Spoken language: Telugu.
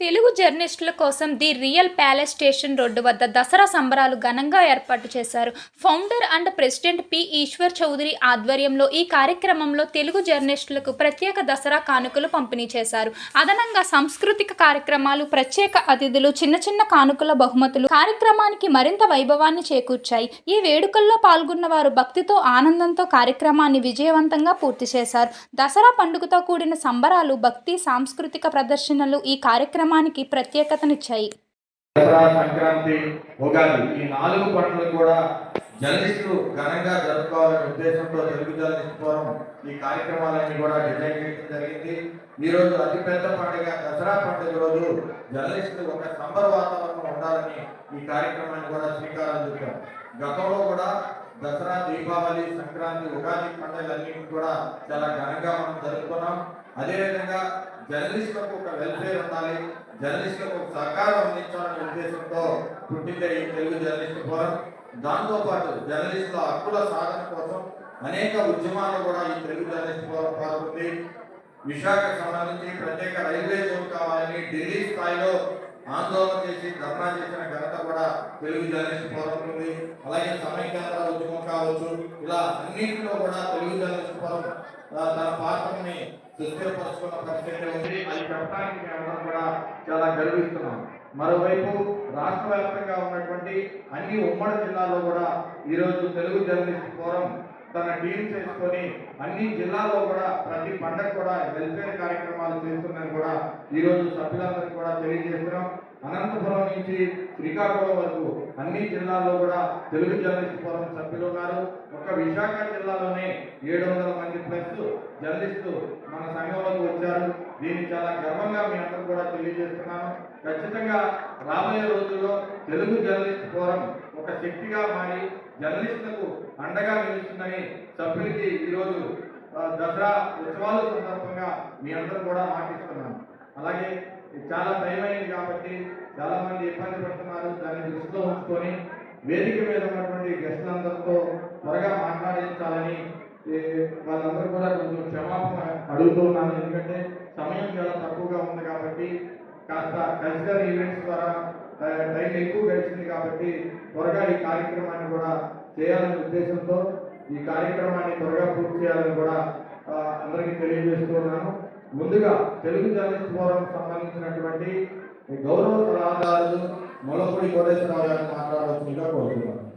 తెలుగు జర్నలిస్టుల కోసం the real palace station road వద్ద దసరా సంబరాలు ఘనంగా ఏర్పాటు చేశారు. Founder and president P. Eshwar Chowdary ఆధ్వర్యంలో ఈ కార్యక్రమంలో తెలుగు జర్నలిస్టులకు ప్రత్యేక దసరా కానుకలు పంపిణీ చేశారు. అదనంగా సాంస్కృతిక కార్యక్రమాలు ప్రత్యేక అతిథులు చిన్న చిన్న కానుకల బహుమతులు కార్యక్రమానికి మరింత వైభవాన్ని చేకూర్చాయి. ఈ వేడుకల్లో పాల్గొన్న వారు భక్తితో ఆనందంతో కార్యక్రమాన్ని విజయవంతంగా పూర్తి చేశారు. దసరా పండుగతో కూడిన సంబరాలు భక్తి సాంస్కృతిక ప్రదర్శనలు ఈ కార్యక్రమం కార్యక్రమానికి ప్రత్యేకతనిచ్చాయి. దసరా సంక్రాంతి ఉగాది ఈ నాలుగు పండుగలు కూడా జర్నలిస్టులు ఘనంగా జరుపుకోవాలనే ఉద్దేశంతో తెలుగు జర్నలిస్ట్ ఫోరం ఈ కార్యక్రమాలన్నీ కూడా డిజైన్ చేయడం జరిగింది. ఈ రోజు అతిపెద్ద పండుగ దసరా పండుగ రోజు జర్నలిస్టులు ఒక సంబర వాతావరణం ఉండాలని ఈ కార్యక్రమాన్ని కూడా శ్రీకారం చుట్టాం. గతంలో కూడా దసరా దీపావళి సంక్రాంతి ఉగాది పండుగలన్నీ కూడా చాలా ఘనంగా మనం జరుపుకున్నాం. అదేవిధంగా జర్నలిస్టులకు ఒక వెల్ఫేర్ ఉండాలి జర్నలిస్టులకు ఒక సహకారం అందించాలనే ఉద్దేశంతో పుట్టిందే ఈ తెలుగు జర్నలిస్టు ఫోరం. దాంతో పాటు జర్నలిస్టుల హక్కుల సాధన కోసం అనేక ఉద్యమాలు కూడా ఈ తెలుగు జర్నలిస్ట్ ఫోరం పాల్గొంది. విశాఖకు సంబంధించి ప్రత్యేక రైల్వే జోన్ కావాలని ఢిల్లీ స్థాయిలో ఆందోళన చేసి ధర్నా చేసిన ఘనత కూడా తెలుగు జర్నలిస్ట్ ఫోరం ఉంది. అలాగే సమైక్యాంధ్ర ఉద్యమం కావచ్చు. ఇలా అన్నింటిలో కూడా తెలుగు జర్నలిస్ట్ ఫోరం తన పాత్రని సుస్థిరపరచుకున్న పరిస్థితి ఉంది. అది చెప్పడానికి మేమందరం కూడా చాలా గర్విస్తున్నాం. మరోవైపు రాష్ట్ర వ్యాప్తంగా ఉన్నటువంటి అన్ని ఉమ్మడి జిల్లాల్లో కూడా ఈరోజు తెలుగు జర్నలిస్ట్ ఫోరం తన టీం చేసుకొని అన్ని జిల్లాల్లో కూడా ప్రతి పండగ కూడా వెల్ఫేర్ కార్యక్రమాలు చేస్తుందని కూడా ఈరోజు సభ్యులందరికీ కూడా తెలియజేస్తున్నాం. అనంతపురం నుంచి శ్రీకాకుళం వరకు అన్ని జిల్లాల్లో కూడా తెలుగు జర్నలిస్ట్ ఫోరం సభ్యులు ఉన్నారు ఒక విశాఖ జిల్లాలోనే ఏడు వందల మంది ప్లస్ జర్నలిస్టు మన సంఘంలోకి వచ్చారు. దీన్ని చాలా గర్వంగా మీ అందరూ కూడా తెలియజేస్తున్నాను. ఖచ్చితంగా రాబోయే రోజుల్లో తెలుగు జర్నలిస్ట్ ఫోరం ఒక శక్తిగా మారి జర్నలిస్టులకు అండగా నిలుస్తుందని సభ్యులకి ఈరోజు దసరా ఉత్సవాల సందర్భంగా మీ అందరూ కూడా మాటిస్తున్నాను. అలాగే ఇది చాలా టైం అయింది కాబట్టి చాలా మంది ఇబ్బంది పడుతున్నారు. దాన్ని దృష్టిలో ఉంచుకొని వేదిక మీద ఉన్నటువంటి గెస్టులందరితో త్వరగా మాట్లాడించాలని వాళ్ళందరూ కూడా కొంచెం క్షమాపణ అడుగుతున్నాను ఎందుకంటే సమయం చాలా తక్కువగా ఉంది కాబట్టి కాస్త కల్చరల్ ఈవెంట్స్ ద్వారా టైం ఎక్కువ గడిచింది కాబట్టి త్వరగా ఈ కార్యక్రమాన్ని కూడా చేయాలనే ఉద్దేశంతో ఈ కార్యక్రమాన్ని త్వరగా పూర్తి చేయాలని కూడా అందరికీ తెలియజేస్తున్నాను ముందుగా తెలుగు జర్నలిస్ట్ ఫోరం సంబంధించినటువంటి గౌరవ సలహాదారులు మొలపూడి కోటేశ్వరరావు గారిని మాట్లాడవచ్చుగా కోరుతున్నాను.